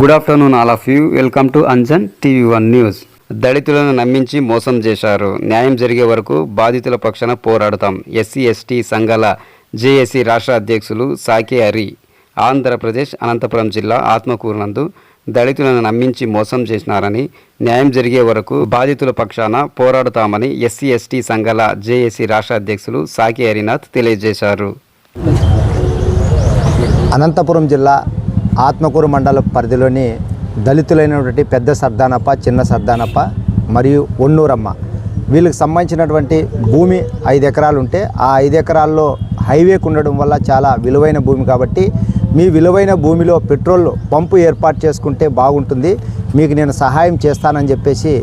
Good afternoon all of you welcome to Anjan TV one news దళితులను నమ్మించి మోసం చేశారు. న్యాయం జరిగే వరకు బాధితుల పక్షాన పోరాడతాం. ఎస్సీ ఎస్టీ సంఘాల జేఏసీ రాష్ట్ర అధ్యక్షులు సాకే హరి. ఆంధ్రప్రదేశ్ అనంతపురం జిల్లా ఆత్మకూరు నందు దళితులను నమ్మించి మోసం చేసినారని న్యాయం జరిగే వరకు బాధితుల పక్షాన పోరాడుతామని ఎస్సీ ఎస్టీ సంఘాల జేఏసీ రాష్ట్ర అధ్యక్షులు సాకే హరినాథ్ తెలియజేశారు. అనంతపురం జిల్లా ఆత్మకూరు మండల పరిధిలోని దళితులైనటువంటి పెద్ద సర్దానప్ప చిన్న సర్దానప్ప మరియు ఒన్నూరమ్మ. వీళ్ళకి సంబంధించినటువంటి భూమి ఐదు ఎకరాలు ఉంటే ఆ ఐదు ఎకరాల్లో హైవేకు ఉండడం వల్ల చాలా విలువైన భూమి కాబట్టి మీ విలువైన భూమిలో పెట్రోల్ పంపు ఏర్పాటు చేసుకుంటే బాగుంటుంది. మీకు నేను సహాయం చేస్తానని చెప్పేసి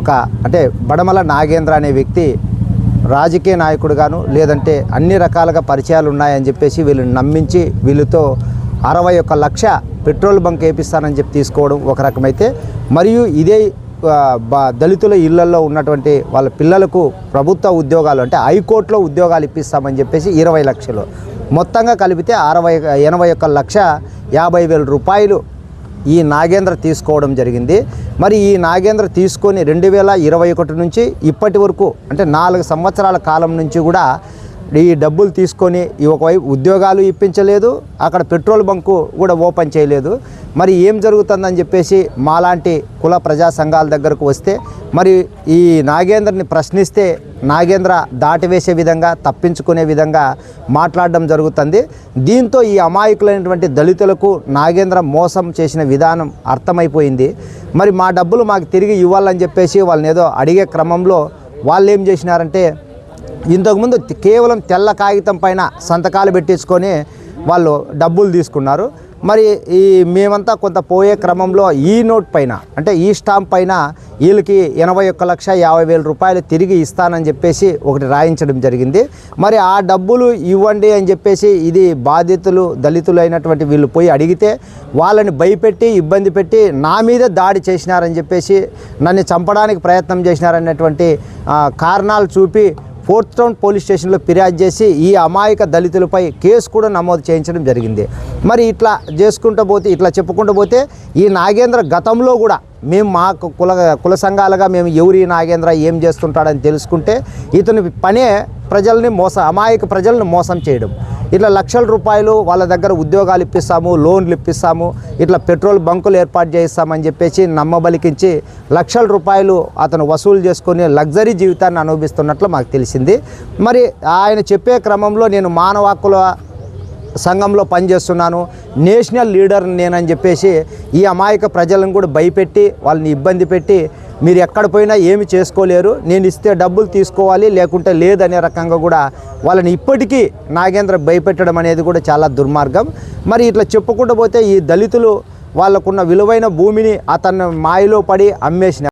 ఒక అంటే బడమల నాగేంద్ర అనే వ్యక్తి రాజకీయ నాయకుడుగాను లేదంటే అన్ని రకాలుగా పరిచయాలు ఉన్నాయని చెప్పేసి వీళ్ళని నమ్మించి వీళ్ళతో అరవై ఒక్క లక్ష పెట్రోల్ బంక్ వేపిస్తానని చెప్పి తీసుకోవడం ఒక రకమైతే. మరియు ఇదే బ- దళితుల ఇళ్ళలో ఉన్నటువంటి వాళ్ళ పిల్లలకు ప్రభుత్వ ఉద్యోగాలు అంటే హైకోర్టులో ఉద్యోగాలు ఇప్పిస్తామని చెప్పేసి ఇరవై లక్షలు. మొత్తంగా కలిపితే అరవై ఎనభై ఒక్క లక్ష యాభై వేల రూపాయలు ఈ నాగేంద్ర తీసుకోవడం జరిగింది. మరి ఈ నాగేంద్ర తీసుకొని రెండు వేల ఇరవై ఒకటి నుంచి ఇప్పటి వరకు అంటే నాలుగు సంవత్సరాల కాలం నుంచి కూడా ఈ డబ్బులు తీసుకొని ఈ ఒకవైపు ఉద్యోగాలు ఇప్పించలేదు అక్కడ పెట్రోల్ బంకు కూడా ఓపెన్ చేయలేదు. మరి ఏం జరుగుతుందని చెప్పేసి మాలాంటి కుల ప్రజా సంఘాల దగ్గరకు వస్తే మరి ఈ నాగేంద్రని ప్రశ్నిస్తే నాగేంద్ర దాటివేసే విధంగా తప్పించుకునే విధంగా మాట్లాడడం జరుగుతుంది. దీంతో ఈ అమాయకులైనటువంటి దళితులకు నాగేంద్ర మోసం చేసిన విధానం అర్థమైపోయింది. మరి మా డబ్బులు మాకు తిరిగి ఇవ్వాలని చెప్పేసి వాళ్ళని ఏదో అడిగే క్రమంలో వాళ్ళు ఏం చేసినారంటే ఇంతకుముందు కేవలం తెల్ల కాగితం పైన సంతకాలు పెట్టించుకొని వాళ్ళు డబ్బులు తీసుకున్నారు. మరి ఈ మేమంతా కొంత పోయే క్రమంలో ఈ నోట్ పైన అంటే ఈ స్టాంప్ పైన వీళ్ళకి ఎనభై ఒక్క లక్ష యాభై వేల రూపాయలు తిరిగి ఇస్తానని చెప్పేసి ఒకటి రాయించడం జరిగింది. మరి ఆ డబ్బులు ఇవ్వండి అని చెప్పేసి ఇది బాధితులు దళితులు అయినటువంటి వీళ్ళు పోయి అడిగితే వాళ్ళని భయపెట్టి ఇబ్బంది పెట్టి నా మీద దాడి చేసినారని చెప్పేసి నన్ను చంపడానికి ప్రయత్నం చేసినారనేటువంటి కారణాలు చూపి ఫోర్త్ టౌన్ పోలీస్ స్టేషన్లో ఫిర్యాదు చేసి ఈ అమాయక దళితులపై కేసు కూడా నమోదు చేయించడం జరిగింది. మరి ఇట్లా చేసుకుంటూ పోతే ఇట్లా చెప్పుకుంటూ పోతే ఈ నాగేంద్ర గతంలో కూడా మేము మా కుల కుల సంఘాలుగా మేము ఎవరి నాగేంద్ర ఏం చేస్తుంటాడని తెలుసుకుంటే ఇతని పనే ప్రజల్ని మోస అమాయక ప్రజలను మోసం చేయడం. ఇట్లా లక్షల రూపాయలు వాళ్ళ దగ్గర ఉద్యోగాలు ఇప్పిస్తాము లోన్లు ఇప్పిస్తాము ఇట్లా పెట్రోల్ బంకులు ఏర్పాటు చేయిస్తామని చెప్పేసి నమ్మబలికించి లక్షల రూపాయలు అతను వసూలు చేసుకుని లగ్జరీ జీవితాన్ని అనుభవిస్తున్నట్లు మాకు తెలిసింది. మరి ఆయన చెప్పే క్రమంలో నేను మానవ హక్కుల సంఘంలో పనిచేస్తున్నాను. నేషనల్ లీడర్ నేనని చెప్పేసి ఈ అమాయక ప్రజలను కూడా భయపెట్టి వాళ్ళని ఇబ్బంది పెట్టి మీరు ఎక్కడ పోయినా ఏమి చేసుకోలేరు. నేను ఇస్తే డబ్బులు తీసుకోవాలి లేకుంటే లేదనే రకంగా కూడా వాళ్ళని ఇప్పటికీ నాగేంద్ర భయపెట్టడం అనేది కూడా చాలా దుర్మార్గం. మరి ఇట్లా చెప్పుకుంటూ పోతే ఈ దళితులు వాళ్ళకున్న విలువైన భూమిని అతను మాయలో పడి అమ్మేసిన